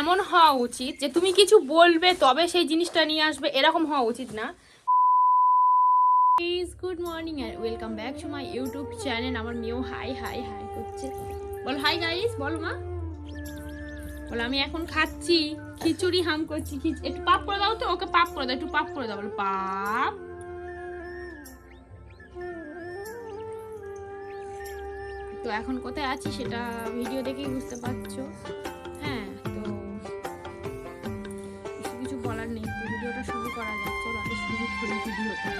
এমন হওয়া উচিত যে তুমি কিছু বলবে তবে সেই জিনিসটা নিয়ে আসবে, এরকম হওয়া উচিত না। Please good morning and welcome back to my YouTube channel আমার মেয়েও হাই হাই হাই করছে। বল হাই গাইস বল মা। বল, আমি এখন খাচ্ছি। খিচুড়ি হাম করছি। একটু পাপ করে দাও তো, ওকে পাপ করে দাও, একটু পাপ করে দাও, বল, পাপ। তো এখন কোথায় আছি সেটা ভিডিও দেখেই বুঝতে পারছ। ভিডিওটা শুরু করা যাক। চলো আগে শুরু করি ভিডিওটা।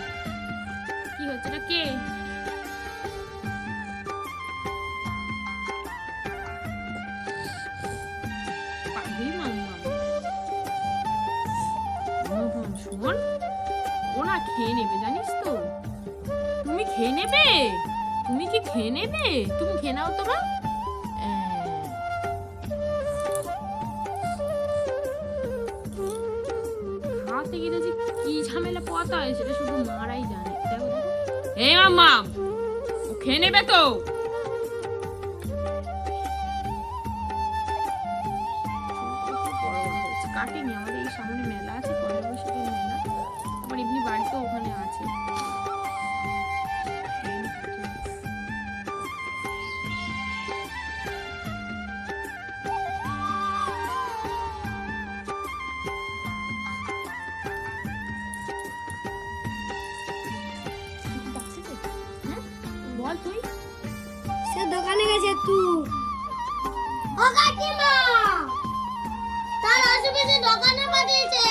কি হচ্ছে? এটা কে? না খেয়ে নেবে, জানিস তো। তুমি খেয়ে নেবে? তুমি কি খেয়ে নেবে? তুমি খেয়ে নাও তো মা হাতে গিয়ে যে কি ঝামেলা পোয়াতা হয় সেটা শুধু মারাই জানে, দেখো। হে মাম্মা, ও খেয়ে নেবে তো? কাটেনি, আমাদের এই সামনে মেলা আছে পনেরো বছরের মেলা। আমার এমনি বাড়িতেও ওখানে আছে। বল তুই। সে দোকানে গেছে তুই ও কাকিমা তার আশেপাশে দোকানে পাঠিয়েছে।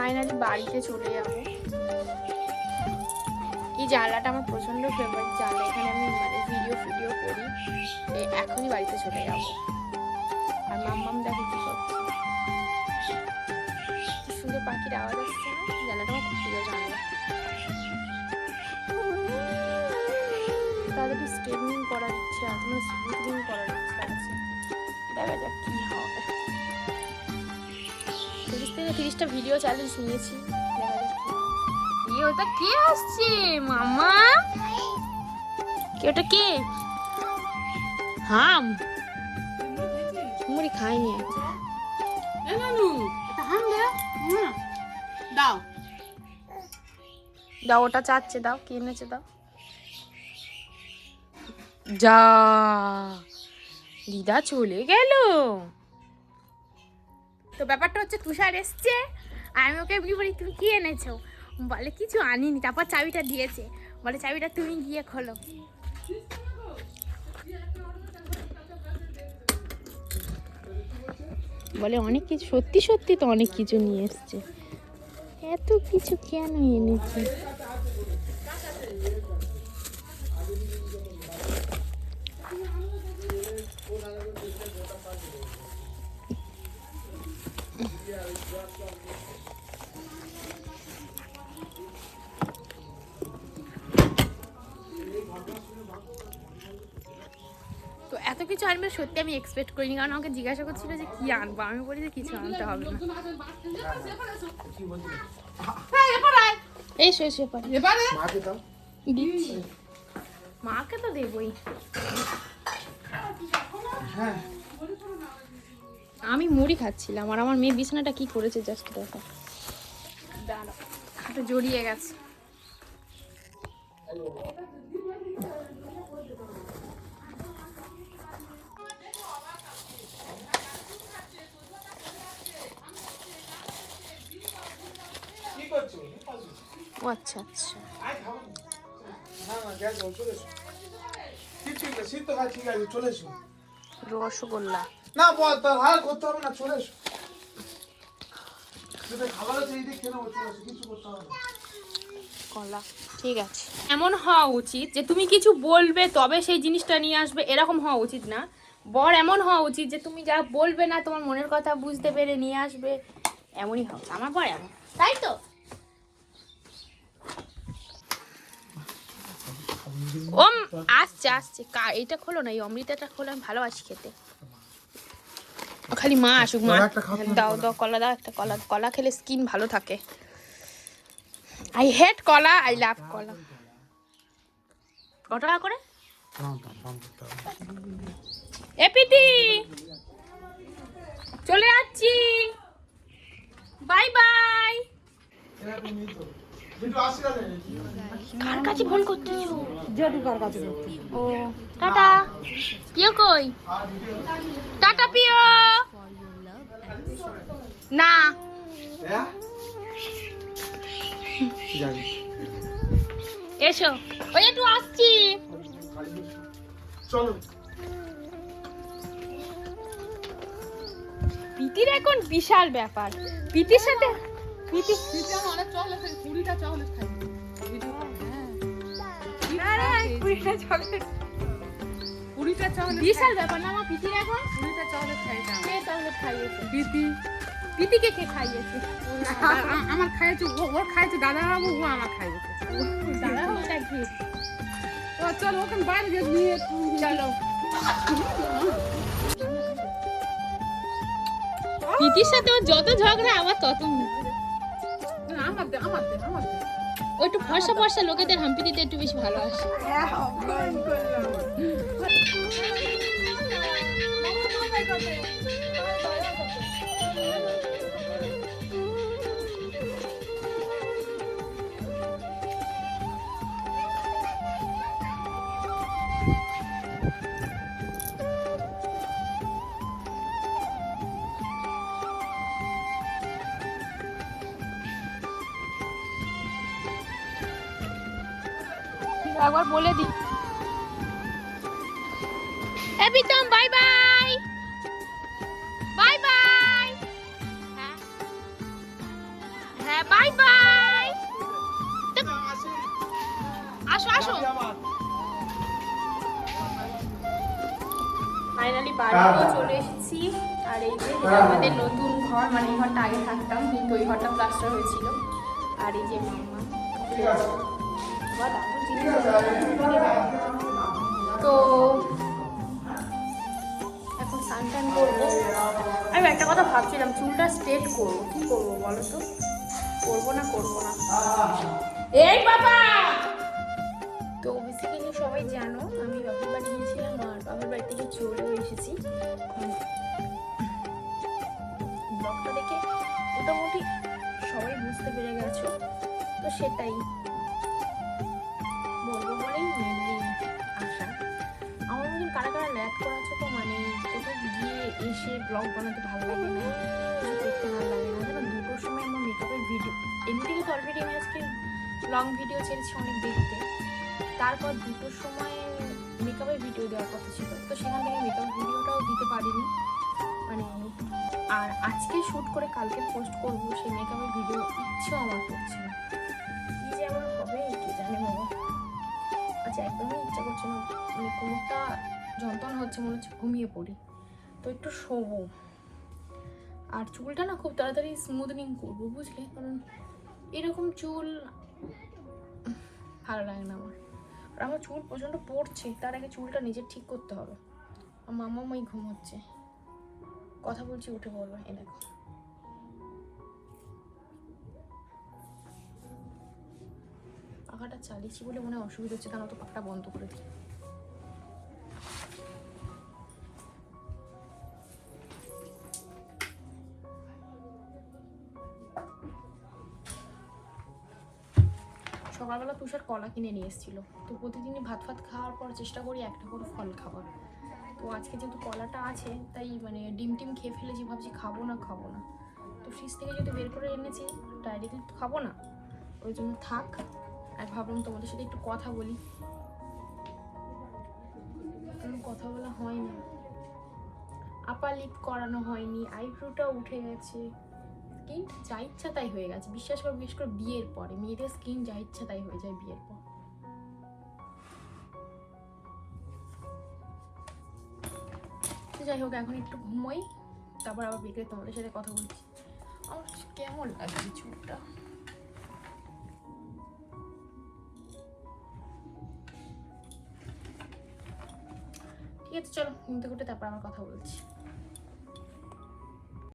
ফাইনালি বাড়িতে চলে যাব। এই জানলাটা আমার প্রচণ্ড ফেভারিট জানলা। এখানে আমি মানে ভিডিও ফিডিও করি। এখনই বাড়িতে চলে যাব। আর মাম্মাম দেখো কি করছে। সুন্দর পাখির আওয়াজ আসছে না? জানলাটা আমার খুব প্রিয় জানলা। তাদেরকে স্টেমিং করার ইচ্ছে আছে মানে স্মুথিং করার ইচ্ছে আছে। দেখা যাক কি হবে থেকে তিরিশটা ভিডিও চ্যালেঞ্জ নিয়েছি। কি। কি ওটা কে আসছে? মামা? কে ওটা কে? হাম। মুড়ি খাইনি। দাও। দাও ওটা চাচ্ছে দাও কি এনেছে দাও। যা। দিদা চলে গেল। তো ব্যাপারটা হচ্ছে তুষার এসছে, আর আমি ওকে কি বলি, তুমি কি এনেছো? বলে, কিছু আনিনি। তারপর চাবিটা দিয়েছে। বলে, চাবিটা তুমি গিয়ে খোলো। বলে, অনেক কিছু, সত্যি সত্যি তো অনেক কিছু নিয়ে এসছে। এত কিছু কেন এনেছে? তো এত কিছু আনবে সত্যি আমি এক্সপেক্ট করিনি কারণ আমাকে জিজ্ঞাসা করছিল যে কি আনব? আমি বলি যে কিছু আনতে হবে না। এসো এসো। এবারে দিচ্ছি। মাকে তো দেবই। হ্যাঁ। আমি মুড়ি খাচ্ছিলাম আর আমার মেয়ে বিছানাটা কি করেছে জাস্ট দেখো। দাঁড়াও হাতে জড়িয়ে গেছে। ও আচ্ছা আচ্ছা। এসো। রসগোল্লা। না বল, তার করতে হবে না, চলে এসো। ঠিক আছে। এমন হওয়া উচিত যে তুমি কিছু বলবে, তবে সেই জিনিসটা নিয়ে আসবে, এরকম হওয়া উচিত না। বর এমন হওয়া উচিত যে তুমি যা বলবে না, তোমার মনের কথা বুঝতে পেরে নিয়ে আসবে, এমনই হোক আমার পর এমন। তাই তো? ওম, আসছে আসছে। কা এটা খোলো না, এই অমৃতাটা খোলো, আমি ভালো আছি খেতে। খালি মা আসুক মা। দাও দাও কলা দাও একটা কলা। কলা খেলে স্কিন ভালো থাকে। আই হেট কলা আই লাভ কলা। কত টাকা করে এপিটি চলে যাচ্ছি। বাই বাই কার কাছে ফোন করতেছো? ও টাটা। পিও কই? টাটা পিও। না। এসো। ওই একটু আসছি। চলো। পিতির এখন বিশাল ব্যাপার। পিতির সাথে কুড়িটা বিশাল ব্যাপার না আমার এখন? কুড়িটা কে চকলেট খাইয়েছে? প্রীতি। কে খাইয়েছে? আ- আমার খাইছে ও ওর খাইছে দাদা বাবু ও আমার খাইছে দাদা ও চল ওখানে বাইরে গিয়ে নিয়ে চলো। পিতির সাথে ওর যত ঝগড়া আমার তত মিথ্যে। আমার দে আমার দে আমার দে ও একটু ফর্সা ফর্সা লোকেদের হাম্পি দিতে একটু বেশি ভালোবাসে একবার বলে দি এ Pritam bye bye. Bye bye. হ্যাঁ বাই বাই। আসো আসো। ফাইনালি বাড়িতেও চলে এসেছি। আর এই যে আমাদের নতুন ঘর মানে এই ঘরটা আগে থাকতাম কিন্তু ওই ঘরটা প্লাস্টার হয়েছিল। আর এই যে মাম্মা বাবা। তো এখন স্নান টান করব। আমি একটা কথা ভাবছিলাম, চুলটা স্ট্রেট করব। কি করব বলো তো? করব না করব না? এই বাবা তো বেসিক্যালি সবাই জানো, আমি বাবার বাড়ি গিয়েছিলাম আর বাবার বাড়ি থেকে চলেও এসেছি। ব্লগটা দেখে মোটামুটি সবাই বুঝতে পেরে গেছো। তো সেটাই। এসে ব্লগ বানাতে ভালো লাগে না কিছু করতে ভালো লাগে না। যেন দুটোর সময় আমার মেকআপের ভিডিও এমনি থেকে তো অলরেডি আমি আজকে লং ভিডিও ছেড়েছি অনেক দেখতে তারপর দুটোর সময় মেকআপের ভিডিও দেওয়ার কথা ছিল, তো সেখান থেকে মেকআপ ভিডিওটাও দিতে পারিনি। মানে আর আজকে শ্যুট করে কালকে পোস্ট করব, সেই মেকআপের ভিডিও ইচ্ছেও আমার করছে না। কি যে আমার হবে, কে জানে বাবা। আচ্ছা একদমই ইচ্ছা করছে না মানে কোনোটা যন্ত্রণা হচ্ছে, মনে হচ্ছে ঘুমিয়ে পড়ি। তো একটু শোবো। আর চুলটা না খুব তাড়াতাড়ি স্মুথনিং করব, বুঝলে? কারণ এরকম চুল ভালো লাগে না আমার। আর আমার চুল প্রচণ্ড পড়ছে, তার আগে চুলটা নিজের ঠিক করতে হবে। আমার মামা মাই ঘুমোচ্ছে। কথা বলছি, উঠে বলব এ দেখো। পাখাটা চালিয়েছি বলে মনে হয় অসুবিধা হচ্ছে তার তো পাখাটা বন্ধ করে দিই। সকালবেলা তুষার কলা কিনে নিয়ে এসেছিল। তো প্রতিদিনই ভাত ফাত খাওয়ার পর চেষ্টা করি একটা করে ফল খাবার তো আজকে যেহেতু কলাটা আছে, তাই মানে ডিম টিম খেয়ে ফেলেছি, ভাবছি খাব না খাব না। তো ফ্রিজ থেকে যদি বের করে এনেছি ডাইরেক্টলি তো খাব না। ওই জন্য থাক, আর ভাবলাম তোমাদের সাথে একটু কথা বলি। কথা বলা হয়নি। আপার লিপ করানো হয়নি আইব্রোটা উঠে গেছে। স্কিন যা ইচ্ছা তাই হয়ে গেছে। বিশ্বাস করে, বিশেষ করে বিয়ের পরে। মেয়েদের স্কিন যা ইচ্ছা তাই হয়ে যায় বিয়ের পর। যাই হোক, এখন একটু ঘুমোই, তারপর আবার বিকেলে তোমাদের সাথে কথা বলছি। আমার কেমন লাগছে চুলটা? ঠিক আছে, চলো ঘুমতে ঘুরতে তারপর আমার কথা বলছি।